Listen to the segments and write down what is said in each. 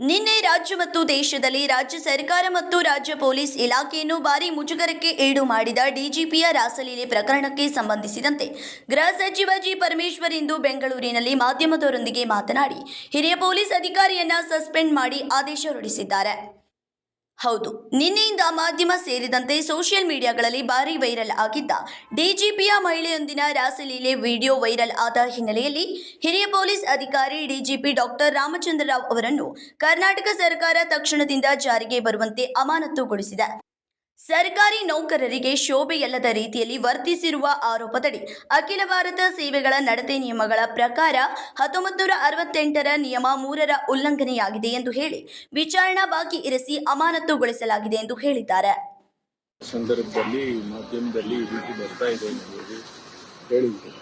ನಿನ್ನೆ ರಾಜ್ಯ ಮತ್ತು ದೇಶದಲ್ಲಿ ರಾಜ್ಯ ಸರ್ಕಾರ ಮತ್ತು ರಾಜ್ಯ ಪೊಲೀಸ್ ಇಲಾಖೆಯನ್ನು ಭಾರಿ ಮುಜುಗರಕ್ಕೆ ಈಡು ಮಾಡಿದ ಡಿಜಿಪಿಯ ರಾಸಲೀಲೆ ಪ್ರಕರಣಕ್ಕೆ ಸಂಬಂಧಿಸಿದಂತೆ ಗೃಹ ಸಚಿವ ಜಿ ಪರಮೇಶ್ವರ್ ಇಂದು ಬೆಂಗಳೂರಿನಲ್ಲಿ ಮಾಧ್ಯಮದವರೊಂದಿಗೆ ಮಾತನಾಡಿ ಹಿರಿಯ ಪೊಲೀಸ್ ಅಧಿಕಾರಿಯನ್ನ ಸಸ್ಪೆಂಡ್ ಮಾಡಿ ಆದೇಶ ಹೊರಡಿಸಿದ್ದಾರೆ. ಹೌದು. ನಿನ್ನೆಯಿಂದ ಮಾಧ್ಯಮ ಸೇರಿದಂತೆ ಸೋಷಿಯಲ್ ಮೀಡಿಯಾಗಳಲ್ಲಿ ಭಾರಿ ವೈರಲ್ ಆಗಿದ್ದ ಡಿಜಿಪಿಯ ಮಹಿಳೆಯೊಂದಿನ ರಾಸಲೀಲೆ ವಿಡಿಯೋ ವೈರಲ್ ಆದ ಹಿನ್ನೆಲೆಯಲ್ಲಿ ಹಿರಿಯ ಪೊಲೀಸ್ ಅಧಿಕಾರಿ ಡಿಜಿಪಿ ಡಾಕ್ಟರ್ ರಾಮಚಂದ್ರ ರಾವ್ ಅವರನ್ನು ಕರ್ನಾಟಕ ಸರ್ಕಾರ ತಕ್ಷಣದಿಂದ ಜಾರಿಗೆ ಬರುವಂತೆ ಅಮಾನತುಗೊಳಿಸಿದೆ. ಸರ್ಕಾರಿ ನೌಕರರಿಗೆ ಶೋಭೆಯಲ್ಲದ ರೀತಿಯಲ್ಲಿ ವರ್ತಿಸಿರುವ ಆರೋಪದಡಿ ಅಖಿಲ ಭಾರತ ಸೇವೆಗಳ ನಡತೆ ನಿಯಮಗಳ ಪ್ರಕಾರ ಹತ್ತೊಂಬತ್ತು ನೂರ ಅರವತ್ತೆಂಟರ ನಿಯಮ ಮೂರರ ಉಲ್ಲಂಘನೆಯಾಗಿದೆ ಎಂದು ಹೇಳಿ ವಿಚಾರಣಾ ಬಾಕಿ ಇರಿಸಿ ಅಮಾನತುಗೊಳಿಸಲಾಗಿದೆ ಎಂದು ಹೇಳಿದ್ದಾರೆ. ಸಂದರ್ಭದಲ್ಲಿ ಮಾಧ್ಯಮದಲ್ಲಿ ರೀತಿ ಬರ್ತಾ ಇದೆ ಹೇಳಿದ್ರು.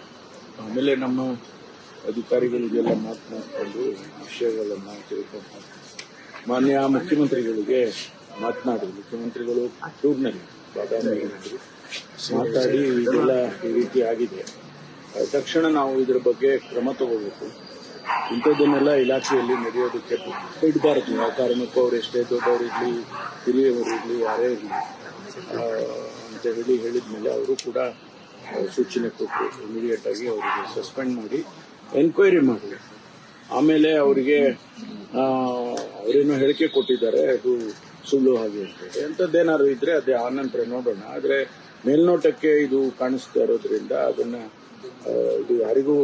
ಆಮೇಲೆ ನಮ್ಮ ಅಧಿಕಾರಿಗಳಿಗೆಲ್ಲ ಮಾತನಾಡಿಕೊಂಡು ವಿಷಯಗಳನ್ನು ತಿಳ್ಕೊಂಡು ಮಾನ್ಯ ಮುಖ್ಯಮಂತ್ರಿಗಳಿಗೆ ಮಾತನಾಡಿ, ಮುಖ್ಯಮಂತ್ರಿಗಳು ಟೂರ್ನಲ್ಲಿ ಹೋಗಿದ್ರು. ಮಾತಾಡಿ, ಇದೆಲ್ಲ ಈ ರೀತಿ ಆಗಿದೆ. ತಕ್ಷಣ ನಾವು ಇದರ ಬಗ್ಗೆ ಕ್ರಮ ತಗೋಬೇಕು. ಇಂಥದ್ದನ್ನೆಲ್ಲ ಇಲಾಖೆಯಲ್ಲಿ ನಡೆಯೋದಕ್ಕೆ ಬಿಡಬಾರದು. ಯಾವ ಕಾರಣಕ್ಕೂ ಅವ್ರು ಎಷ್ಟೇ ದೊಡ್ಡವರಿರಲಿ ಹಿರಿಯವರು ಇರಲಿ, ಯಾರೇ ಇರಲಿ. ಅಂತ ಹೇಳಿ ಹೇಳಿದ್ಮೇಲೆ ಅವರು ಕೂಡ ಸೂಚನೆ ಕೊಟ್ಟು ಇಮಿಡಿಯೇಟ್ ಆಗಿ ಅವರಿಗೆ ಸಸ್ಪೆಂಡ್ ಮಾಡಿ ಎನ್ಕ್ವೈರಿ ಮಾಡಿ. ಆಮೇಲೆ ಅವರಿಗೆ ಅವರೇನೋ ಹೇಳಿಕೆ ಕೊಟ್ಟಿದ್ದಾರೆ. ಅದು ಸುಳ್ಳು ಹಾಗೆ ಇರ್ತದೆ ಎಂಥದ್ದೇನಾದ್ರು ಇದ್ರೆ ಅದೇ ಆನಂತರ ನೋಡೋಣ. ಆದರೆ ಮೇಲ್ನೋಟಕ್ಕೆ ಇದು ಕಾಣಿಸ್ತಾ ಇರೋದ್ರಿಂದ ಅದನ್ನ ಇದು ಯಾರಿಗೂ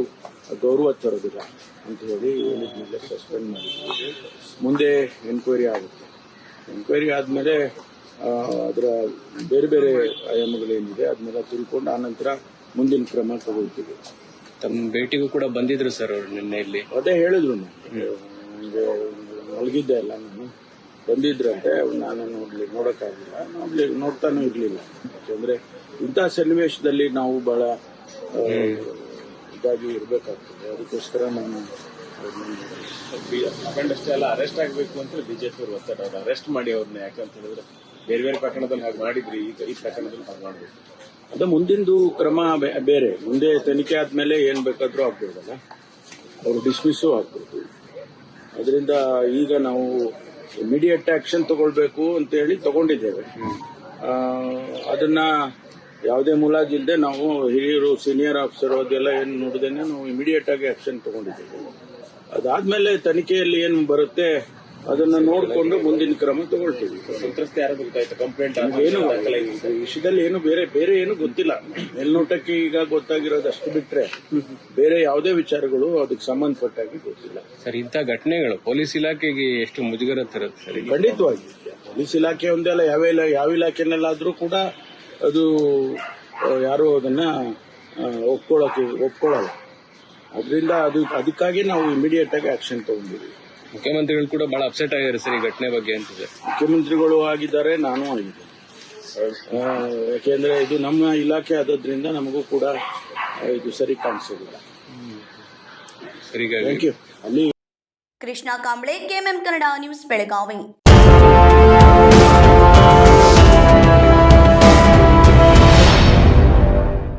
ಗೌರವ ತರೋದಿಲ್ಲ ಅಂತ ಹೇಳಿ ಹೇಳಿದ್ಮೇಲೆ ಸಸ್ಪೆಂಡ್ ಮಾಡಿದ್ವಿ ಮುಂದೆ ಎನ್ಕ್ವೈರಿ ಆಗುತ್ತೆ. ಎನ್ಕ್ವೈರಿ ಆದಮೇಲೆ ಅದರ ಬೇರೆ ಬೇರೆ ಆಯಾಮಗಳೇನಿದೆ ಅದನ್ನೆಲ್ಲ ತಿಳ್ಕೊಂಡು ಆನಂತರ ಮುಂದಿನ ಕ್ರಮ ತಗೊಳ್ತೀವಿ. ತಮ್ಮ ಭೇಟಿಗೂ ಕೂಡ ಬಂದಿದ್ರು ಸರ್ ಅವರು ನಿನ್ನೆ ಇಲ್ಲಿ. ಅದೇ ಹೇಳಿದ್ರು ನನಗೆ. ಮಲಗಿದ್ದೆ ಅಲ್ಲ ನಾನು. ಬಂದಿದ್ರಂತೆ ನಾನು ನೋಡ್ಲಿ ನೋಡೋಕ್ಕಾಗಿಲ್ಲ. ನೋಡ್ಲಿ ನೋಡ್ತಾನೂ ಇರ್ಲಿಲ್ಲ. ಯಾಕೆಂದ್ರೆ ಇಂಥ ಸನ್ನಿವೇಶದಲ್ಲಿ ನಾವು ಬಹಳ ಇದಾಗಿ ಇರಬೇಕಾಗ್ತದೆ. ಅದಕ್ಕೋಸ್ಕರ ನಾನು ಅಷ್ಟೇ ಅಲ್ಲ ಅರೆಸ್ಟ್ ಆಗಬೇಕು ಅಂತ ಬಿಜೆಪಿ ಅವರು ಒತ್ತಡ ಅವ್ರು ಅರೆಸ್ಟ್ ಮಾಡಿ ಅವ್ರನ್ನ ಯಾಕಂತ ಹೇಳಿದ್ರೆ ಬೇರೆ ಬೇರೆ ಪ್ರಕರಣದಲ್ಲಿ ಹಾಗೆ ಮಾಡಿದ್ರಿ ಈಗ ಈ ಪ್ರಕರಣದಲ್ಲಿ ಹಾಗೆ ಮಾಡಬೇಕು ಅದ ಮುಂದಿಂದು ಕ್ರಮ ಬೇರೆ. ಮುಂದೆ ತನಿಖೆ ಆದ್ಮೇಲೆ ಏನ್ ಬೇಕಾದ್ರೂ ಆಗ್ಬೋದಲ್ಲ. ಅವರು ಡಿಸ್ಮಿಸ್ಸು ಆಗ್ಬೋದು. ಅದರಿಂದ ಈಗ ನಾವು ಇಮಿಡಿಯೇಟ್ ಆಕ್ಷನ್ ತಗೊಳ್ಬೇಕು ಅಂತ ಹೇಳಿ ತಗೊಂಡಿದ್ದೇವೆ. ಅದನ್ನ ಯಾವುದೇ ಮುಲಾಜಿಲ್ಲದೆ ನಾವು ಹಿರಿಯರು ಸೀನಿಯರ್ ಆಫೀಸರ್ ಅದೆಲ್ಲ ಏನು ನೋಡಿದೇನೆ ನಾವು ಇಮಿಡಿಯೇಟ್ ಆಗಿ ಆಕ್ಷನ್ ತಗೊಂಡಿದ್ದೇವೆ. ಅದಾದ್ಮೇಲೆ ತನಿಖೆಯಲ್ಲಿ ಏನು ಬರುತ್ತೆ ಅದನ್ನ ನೋಡಿಕೊಂಡು ಮುಂದಿನ ಕ್ರಮ ತಗೊಳ್ತೀವಿ. ಸಂತ್ರಸ್ತೆ ಯಾರು ಗೊತ್ತಾಯ್ತು? ಕಂಪ್ಲೇಂಟ್ ಏನು ಈ ವಿಷಯದಲ್ಲಿ ಏನು ಬೇರೆ ಬೇರೆ ಏನು ಗೊತ್ತಿಲ್ಲ. ಮೇಲ್ನೋಟಕ್ಕೆ ಈಗ ಗೊತ್ತಾಗಿರೋದು ಅಷ್ಟು ಬಿಟ್ರೆ ಬೇರೆ ಯಾವುದೇ ವಿಚಾರಗಳು ಅದಕ್ಕೆ ಸಂಬಂಧಪಟ್ಟಾಗಿ ಗೊತ್ತಿಲ್ಲ. ಸರ್ ಇಂಥ ಘಟನೆಗಳು ಪೊಲೀಸ್ ಇಲಾಖೆಗೆ ಎಷ್ಟು ಮುಜುಗರ ತರುತ್ತೆ ಸರ್? ಖಂಡಿತವಾಗಿ. ಪೊಲೀಸ್ ಇಲಾಖೆ ಒಂದೆಲ್ಲ ಯಾವ ಇಲ್ಲ ಯಾವ ಇಲಾಖೆನಲ್ಲಾದ್ರೂ ಕೂಡ ಅದು ಯಾರು ಅದನ್ನ ಒಪ್ಕೊಳ್ಳೋಕೆ ಒಪ್ಕೊಳ್ಳಲ್ಲ ಅದರಿಂದ ಅದು ಅದಕ್ಕಾಗಿ ನಾವು ಇಮಿಡಿಯೇಟ್ ಆಗಿ ಆಕ್ಷನ್ ತಗೊಂಡಿದ್ದೀವಿ. ಮುಖ್ಯಮಂತ್ರಿಗಳು ಕೂಡ ಬಹಳ ಅಪ್ಸೆಟ್ ಆಗಿದ್ದಾರೆ ಸರ್ ಈ ಘಟನೆ ಬಗ್ಗೆ ಅಂತ ಮುಖ್ಯಮಂತ್ರಿಗಳು ಆಗಿದ್ದಾರೆ ನಾನು ಆಗಿದ್ದೇನೆ. ಆ, ಯಾಕೆಂದ್ರೆ ಇದು ನಮ್ಮ ಇಲಾಖೆ ಆದದ್ರಿಂದ ನಮಗೂ ಕೂಡ ಇದು ಸರಿ ಕಾಣಿಸೋದಿಲ್ಲ. ಅಲ್ಲಿ ಕೃಷ್ಣ ಕಾಂಬ್ಳೆ ಕೆಎಂಎಂ ಕನ್ನಡ ನ್ಯೂಸ್ ಬೆಳಗಾವಿ.